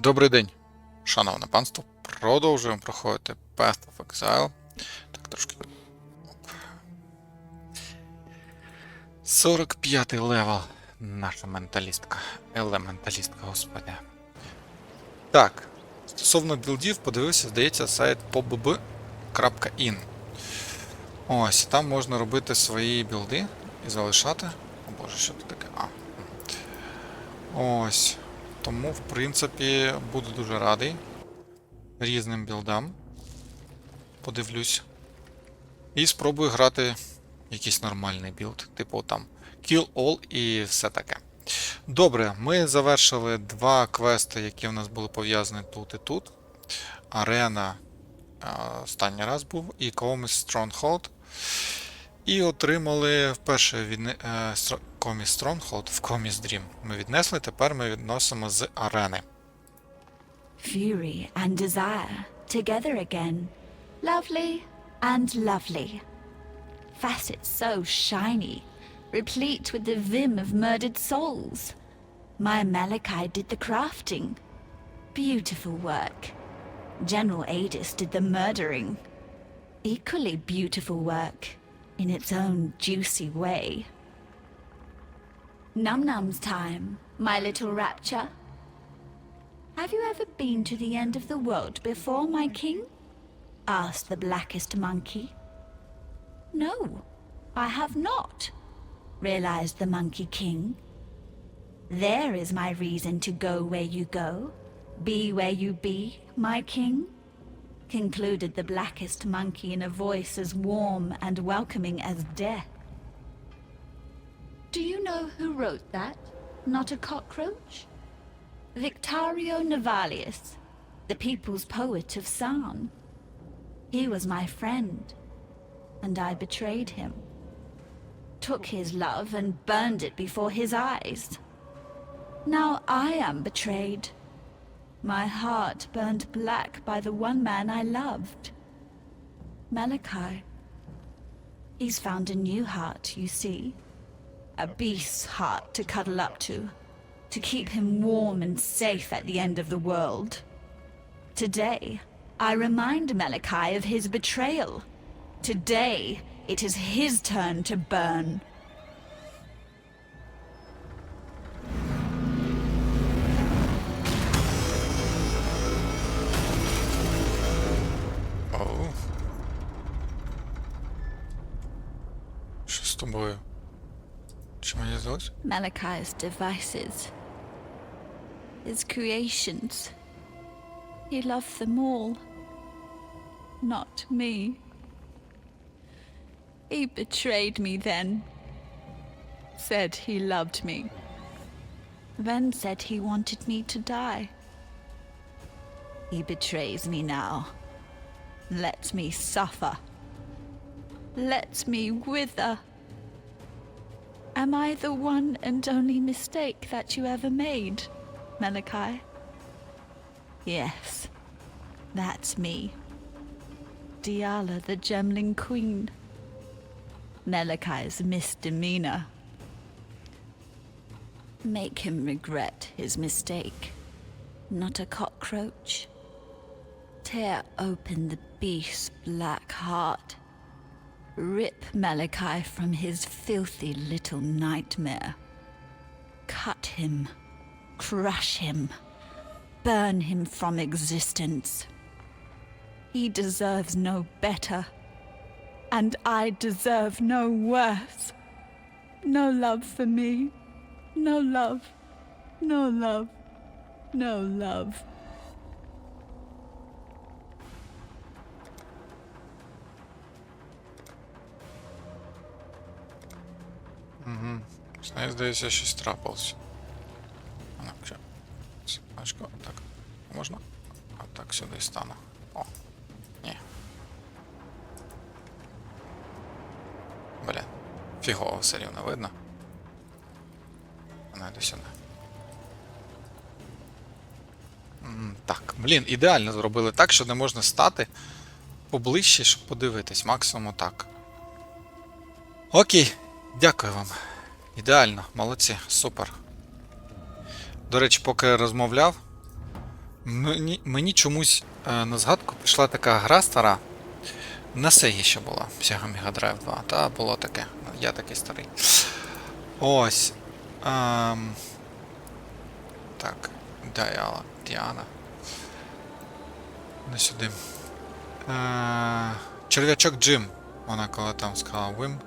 Добрий день, шановне панство. Продовжуємо проходити Path of Exile. Так, трошки. 45-й левел. Наша менталістка. Елементалістка, господи. Так. Стосовно білдів, подивився, здається, сайт pobb.in. Ось, там можна робити свої білди і залишати. О боже, що тут таке? А. Ось. Тому, в принципі, буду дуже радий різним білдам. Подивлюсь. І спробую грати якийсь нормальний білд, типу там Kill All і все таке. Добре, ми завершили два квести, які в нас були пов'язані тут і тут. Арена останній раз був, і Comis Stronghold. І отримали вперше від Коміс Stronghold в Коміс Dream. Ми віднесли, тепер ми відносимо з арени. Fury and desire together again. Lovely and lovely. Facets so shiny, replete with the vim of murdered souls. My Malachi did the crafting. Beautiful work. General Adis did the murdering. Equally beautiful work, in its own juicy way. Num Num's time, my little rapture. Have you ever been to the end of the world before, my king? asked the blackest monkey. No, I have not, realized the monkey king. There is my reason to go where you go, be where you be, my king, concluded the blackest monkey in a voice as warm and welcoming as death. Do you know who wrote that? Not a cockroach? Victorio Navalius, the people's poet of Sarn. He was my friend, and I betrayed him. Took his love and burned it before his eyes. Now I am betrayed. My heart burned black by the one man I loved. Malachi. He's found a new heart, you see A beast's heart to cuddle up to to keep him warm and safe at the end of the world. Today, I remind Malachi of his betrayal. Today, it is his turn to burn. Оу. Що з Malachi's devices, his creations. He loved them all. Not me. He betrayed me then. Said he loved me. Then said he wanted me to die. He betrays me now. Lets me suffer. Lets me wither. Am I the one and only mistake that you ever made, Malachi? Yes, that's me. Diala, the Gemling Queen. Malachi's misdemeanor. Make him regret his mistake. Not a cockroach. Tear open the beast's black heart. Rip Malachi from his filthy little nightmare. Cut him. Crush him. Burn him from existence. He deserves no better. And I deserve no worse. No love for me. No love. No love. No love. Нею, здається, щось ну. Секундочку, так. Можна? А так сюди стану. О. Ні. Бля. Фігово все рівно видно. Вона йде сюди. Так, блін, ідеально зробили так, що не можна стати поближче, щоб подивитись. Максимум так. Окей, дякую вам. Ідеально, молодці, супер. До речі, поки розмовляв, Мені, мені чомусь е, на згадку пішла така гра стара. На Sega ще була. Sega Mega Drive 2. Та було таке. Я такий старий. Ось. Ем... Так. Діала. Діана. Не сюди. Е... Черв'ячок Джим. Вона коли там сказала Вим.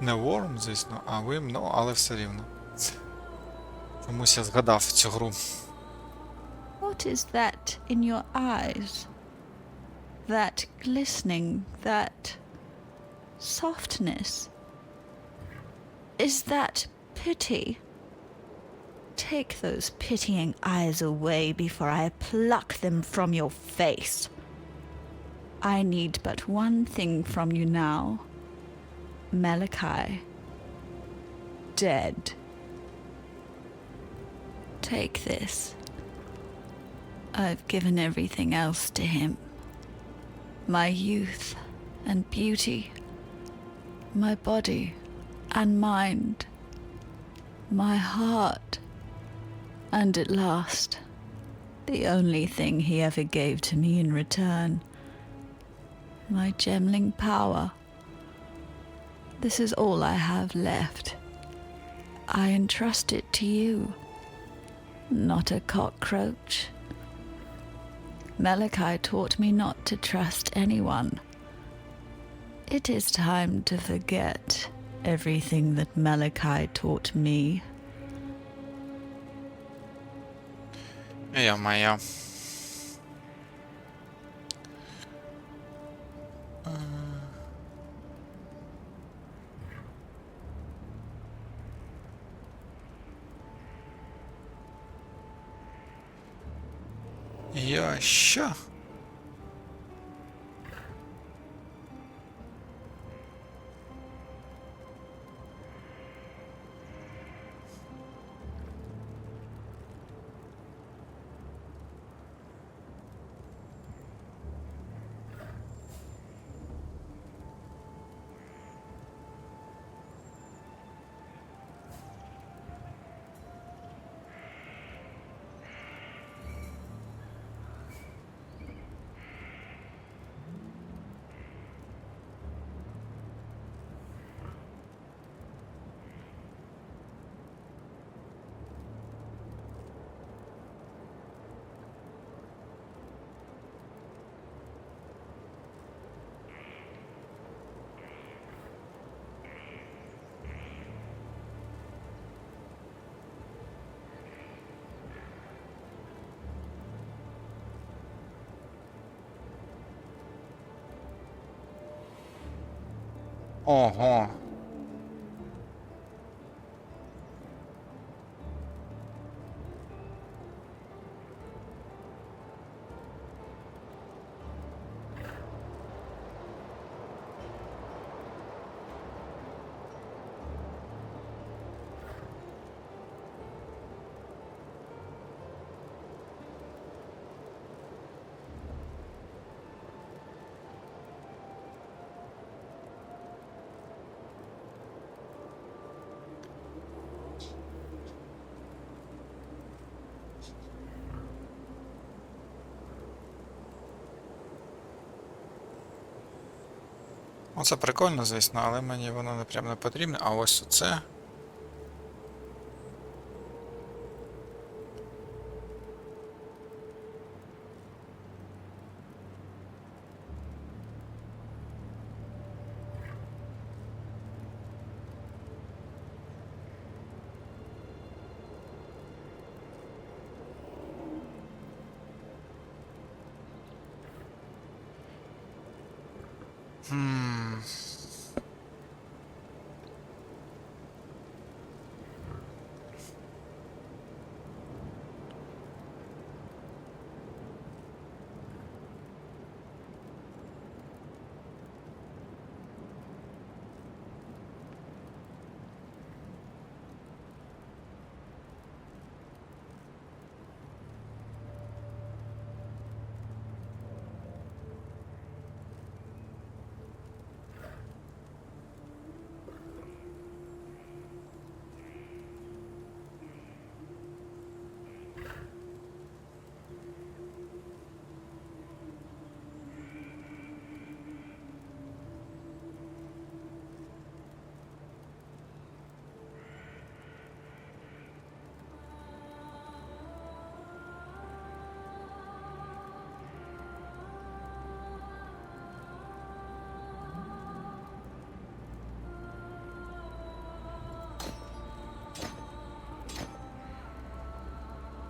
Не Worm, звісно, а Вим, ну, але все рівно. Чомусь я згадав цю гру. What is that in your eyes? That glistening, that softness? Is that pity? Take those pitying eyes away before I pluck them from your face. I need but one thing from you now Malachi. Dead. Take this. I've given everything else to him my youth and beauty, my body and mind, my heart, and at last, the only thing he ever gave to me in return my gemling power. This is all I have left. I entrust it to you. Not a cockroach. Malachi taught me not to trust anyone. It is time to forget everything that Malachi taught me. Ja, Maya. Uh... Я 哦吼。哦 Оце прикольно, звісно, але мені воно не прям не потрібне. А ось це. Хм.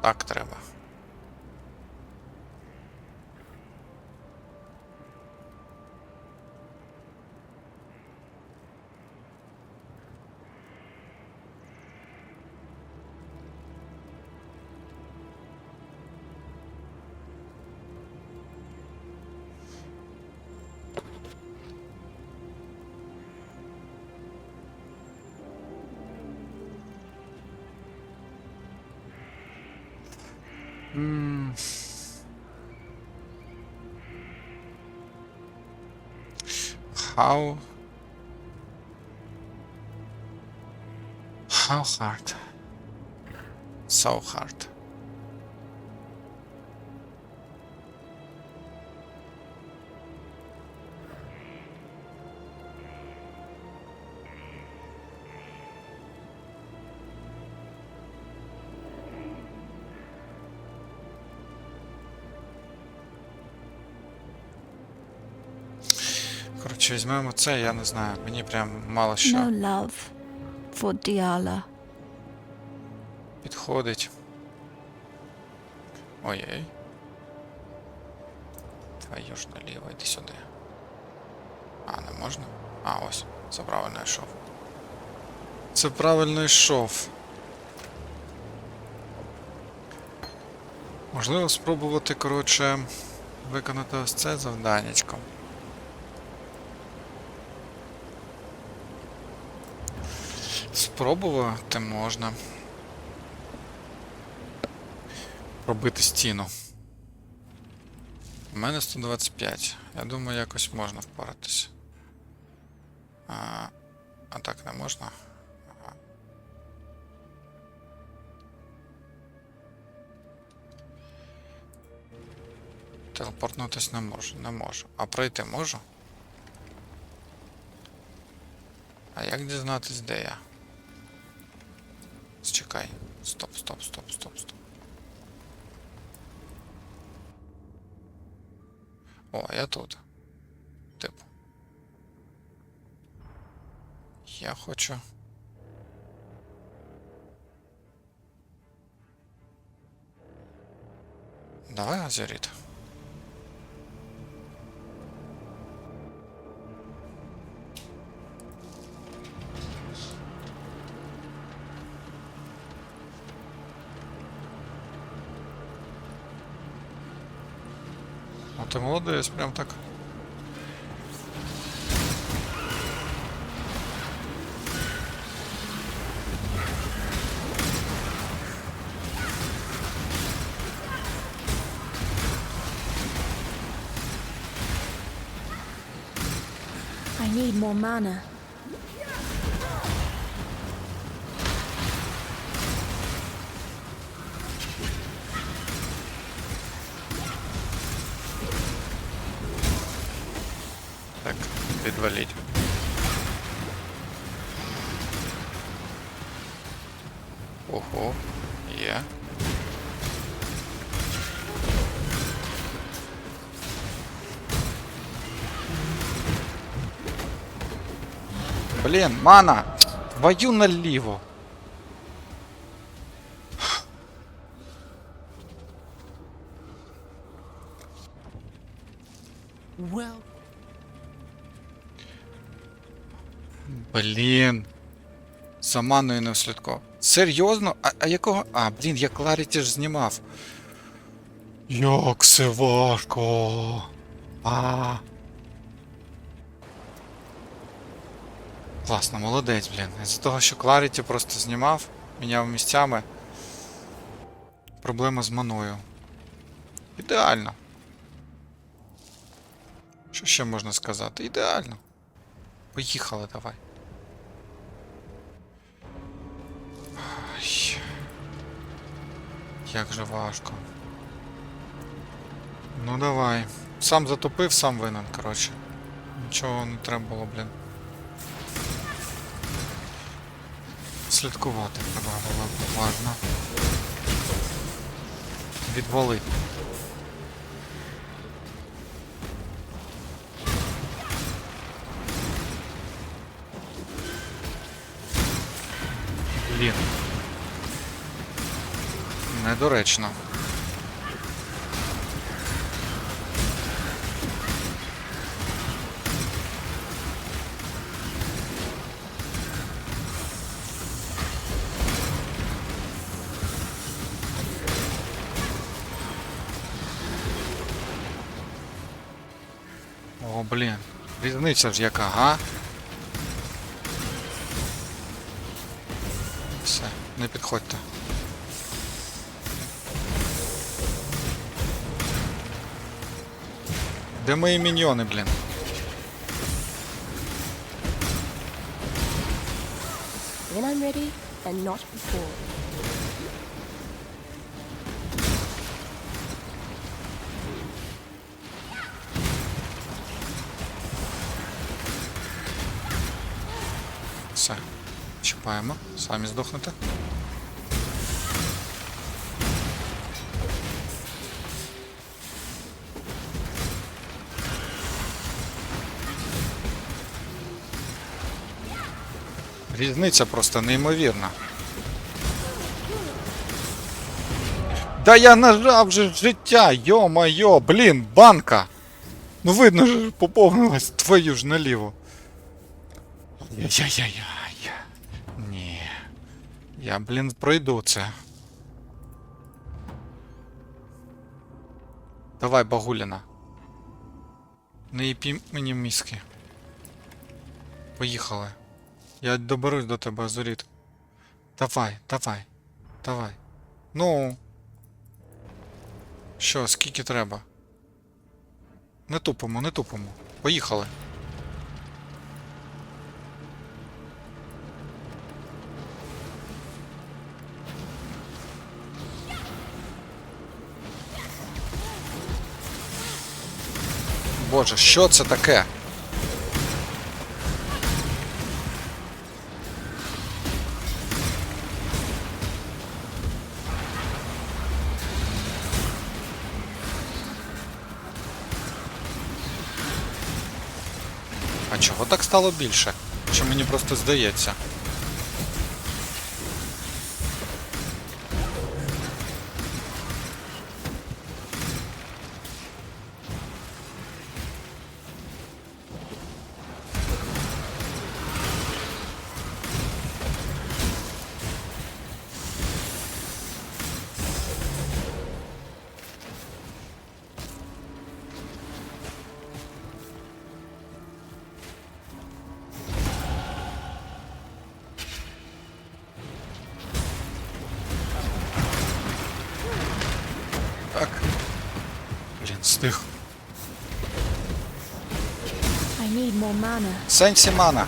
Так треба. М. How How hard? So hard. Коротше, візьмемо це, я не знаю. Мені прям мало що No love for Diala. підходить. Ой-ой. Твою ж наліво, йди сюди. А, не можна? А, ось. Це правильно йшов. Це правильно йшов. Можливо, спробувати, коротше, виконати ось це завданнячко. Спробувати можна. Пробити стіну. У мене 125. Я думаю, якось можна впоратися. А, а так не можна. Ага. Телепортнутись не можу, не можу. А пройти можу? А як дізнатись, де я? Чекай. Стоп, стоп, стоп, стоп, стоп. О, я тут. Типу. Я хочу. Давай, Азерит. Ти молодець, прям так. I need more mana. є. Блін, мана! Твою наліво! Well, Блін. За маною не вслідкував. Серйозно? А, а якого. А, блін, я Кларіті ж знімав. Як це важко. А. Класно, молодець, блін. З-за того, що Кларіті просто знімав, міняв місцями. Проблема з маною. Ідеально. Що ще можна сказати? Ідеально. Поїхали давай. Як же важко. Ну давай. Сам затопив, сам винен, коротше. Нічого не треба було, блін. Слідкувати треба було уважно. Відвали. Блін. Недоречно. О, блін. Різниця ж яка, га? Все, не підходьте. Де мої міньйони, блін? When I'm ready, and not before. Все. Чіпаємо. Самі здохнете. Різниця просто неймовірна. Да я нажав же життя, йо-майо, блін, банка! Ну видно ж, поповнилась твою ж наліво. Яй-яй-яй. Ні. Я, блін, пройду це. Давай, Багуліна. Не їпі мені мізки. Поїхали. Я доберусь до тебе, Азуріт. Давай, давай, давай. Ну. Що, скільки треба? Не тупимо, не тупимо. Поїхали. Боже, що це таке? А чого так стало більше? Чи мені просто здається? Сенсі мана.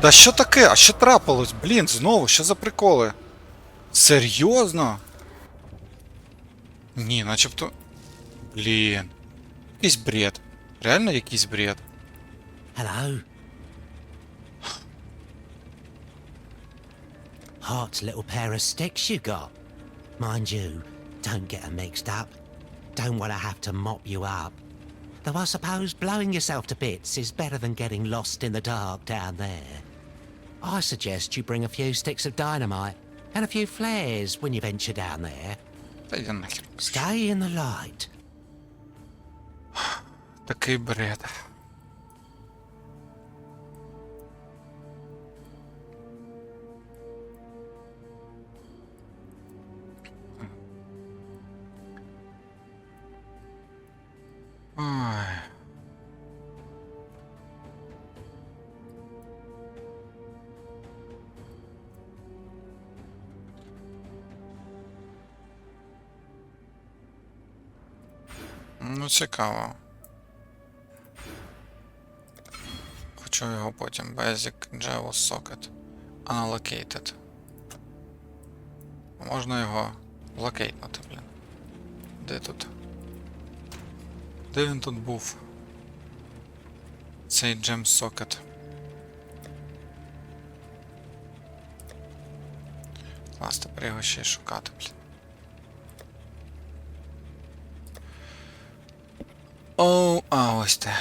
Та що таке? А що трапилось? Блін, знову, що за приколи? Серйозно? Ні, начебто. Блін. Якийсь бред. Реально якийсь бред. Hello. Hot little pair of sticks you got. Mind you, don't get 'em mixed up. Don't want have to mop you up. Though I suppose blowing yourself to bits is better than getting lost in the dark down there. I suggest you bring a few sticks of dynamite and a few flares when you venture down there. Та я нахер. Stay in the light. Такий бред. Ну, цікаво. Хочу його потім. Basic Java Socket. Unallocated. Можна його локейтнути, блін. Де тут? Де він тут був? Цей Gem Socket. Клас, тепер його ще й шукати, блін. Оу, а ось те.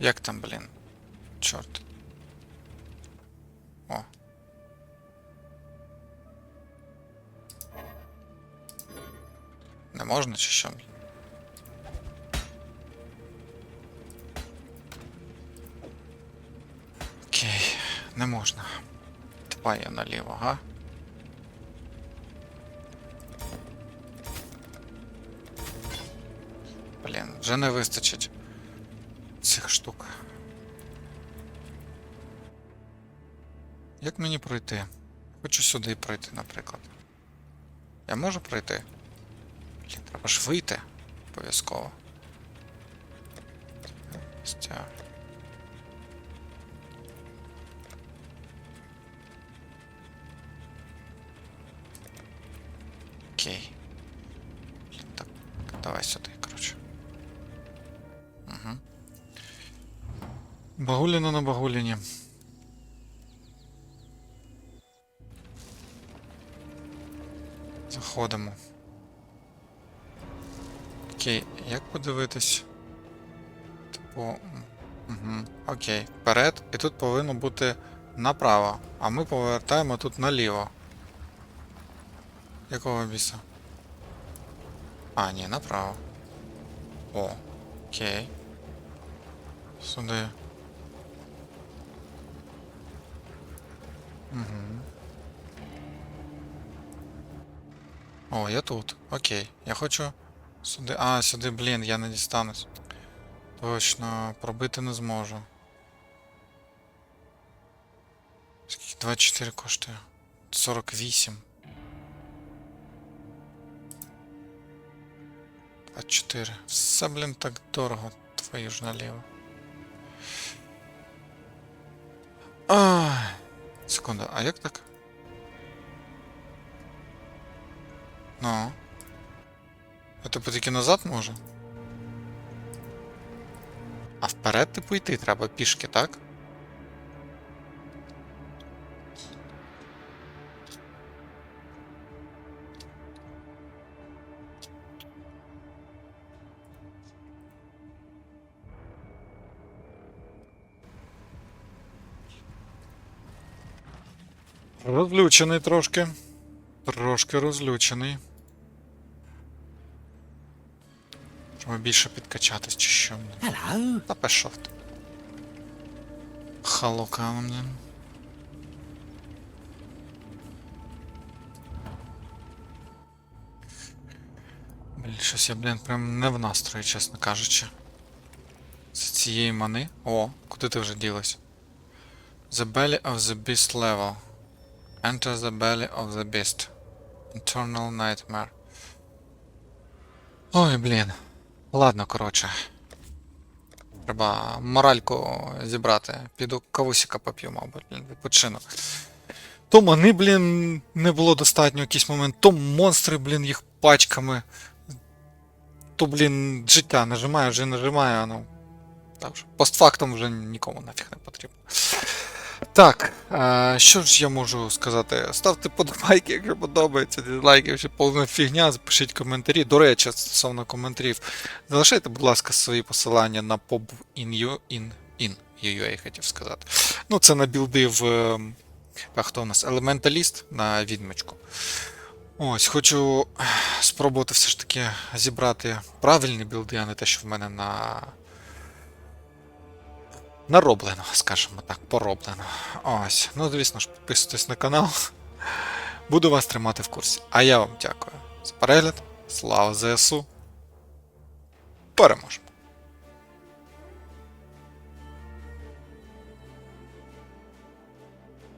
Як там, блин, Чорт. О. Не можна чи що? Не можна. Давай я наліво, га? Блін, вже не вистачить цих штук. Як мені пройти? Хочу сюди пройти, наприклад. Я можу пройти? Блін, треба ж вийти. Обов'язково. Стя. Багуліна на багуліні. Заходимо. Окей, як подивитись? Типу. Угу. Окей, вперед. І тут повинно бути направо. А ми повертаємо тут наліво. Якого біса? А, ні, направо. О, окей. Сюди. Угу. О, я тут. Окей. Я хочу сюди. А, сюди, блін, я не дістанусь. Точно, пробити не зможу. Скільки 24 коштує? 48. 24. Все, блін, так дорого. Твою ж наліво. Ай. Секунду, а як так? Ну. А типу тільки назад може? А вперед, типу, йти треба пішки, так? Розлючений трошки. Трошки розлючений. Треба більше підкачатись чи що. Hello. Та пішов ти. Халука, блін. Блін, щось я, блін, прям не в настрої, чесно кажучи. З цієї мани. О, куди ти вже ділась? The belly of the beast level. Enter the belly of the beast. Internal nightmare. Ой, блін. Ладно, коротше. Треба моральку зібрати. Піду кавусіка поп'ю, мабуть, блін, відпочину. То мани, блін, не було достатньо в якийсь момент, то монстри, блін, їх пачками. То, блін, життя нажимаю, вже нажимаю, а ну. Так, що постфактом вже нікому нафіг не потрібно. Так, що ж я можу сказати? Ставте подобайки, якщо подобається, дизлайки, якщо повна фігня, запишіть коментарі. До речі, стосовно коментарів, залишайте, будь ласка, свої посилання на pub in in, я хотів сказати. Ну, це на білди в. е, А хто у нас? Елементаліст на відмічку. Ось, хочу спробувати все ж таки зібрати правильні білди, а не те, що в мене на. Нароблено, скажімо так, пороблено. Ось. Ну, звісно ж, підписуйтесь на канал. Буду вас тримати в курсі. А я вам дякую за перегляд. Слава ЗСУ. Переможемо!